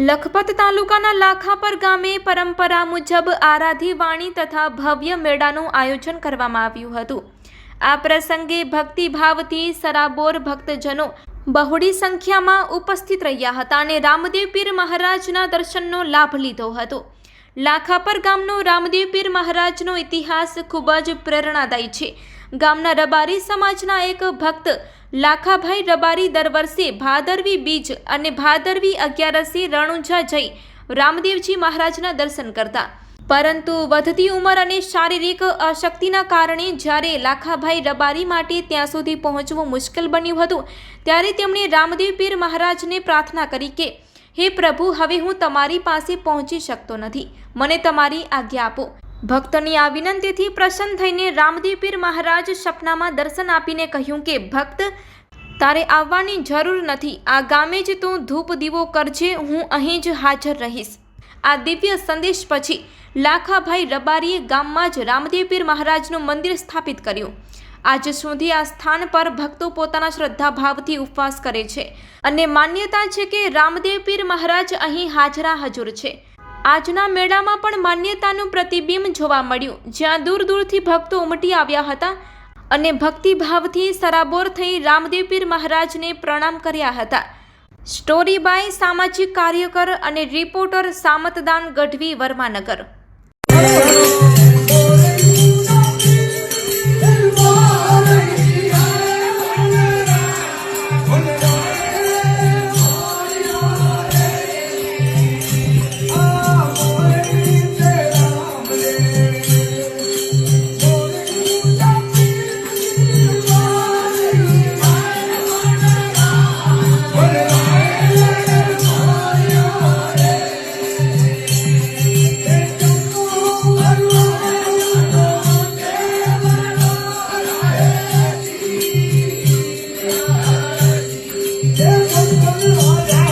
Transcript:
લખપત તાલુકાના લાખાપર ગામે પરંપરા મુજબ આરાધી વાણી તથા ભવ્ય મેળાનું આયોજન કરવામાં આવ્યું હતું. આ પ્રસંગે ભક્તિભાવથી સરાબોર ભક્તજનો બહોળી સંખ્યામાં ઉપસ્થિત રહ્યા હતા અને રામદેવ પીર મહારાજના દર્શનનો લાભ લીધો હતો. લાખાપર ગામનો રામદેવ પીર મહારાજનો ઇતિહાસ ખૂબ જ પ્રેરણાદાયી છે. ગામના રબારી સમાજના એક ભક્ત લાખાભાઈ રબારી દર વર્ષે ભાદરવી બીજ અને ભાદરવી અગિયારસે રણુંજા જઈ રામદેવજી મહારાજના દર્શન કરતા. પરંતુ વધતી ઉંમર અને શારીરિક અશક્તિના કારણે જ્યારે લાખાભાઈ રબારી માટે ત્યાં સુધી પહોંચવું મુશ્કેલ બન્યું હતું, ત્યારે તેમણે રામદેવ પીર મહારાજને પ્રાર્થના કરી કે, હે પ્રભુ, હવે હું તમારી પાસે પહોંચી શકતો નથી. મને તમારી આજ્ઞા આપો. ભક્તની આ વિનંતીથી પ્રસન્ન થઈને રામદેવ પીર મહારાજ સપનામાં દર્શન આપીને કહ્યું કે, ભક્ત, તારે આવવાની જરૂર નથી. આ ગામે જ તું ધૂપ દીવો કરજે, હું અહીં જ હાજર રહીશ. આ દિવ્ય સંદેશ પછી લાખાભાઈ રબારીએ ગામમાં જ રામદેવ પીર મહારાજનું મંદિર સ્થાપિત કર્યું. આજ સુધી આ સ્થાન પર ભક્તો પોતાના શ્રદ્ધાભાવથી ઉપવાસ કરે છે અને માન્યતા છે કે રામદેવ પીર મહારાજ અહીં હાજરા હજુર છે. આજના મેળામાં પણ માન્યતાનું પ્રતિબિંબ જોવા મળ્યું. જ્યાં દૂર દૂરથી ભક્તો ઉમટી આવ્યા હતા અને ભક્તિભાવથી સરાબોર થઈ રામદેવ પીર મહારાજને પ્રણામ કર્યા હતા. સ્ટોરી બાય સામાજિક કાર્યકર અને રિપોર્ટર સામતદાન ગઢવી વર્માનગર. 我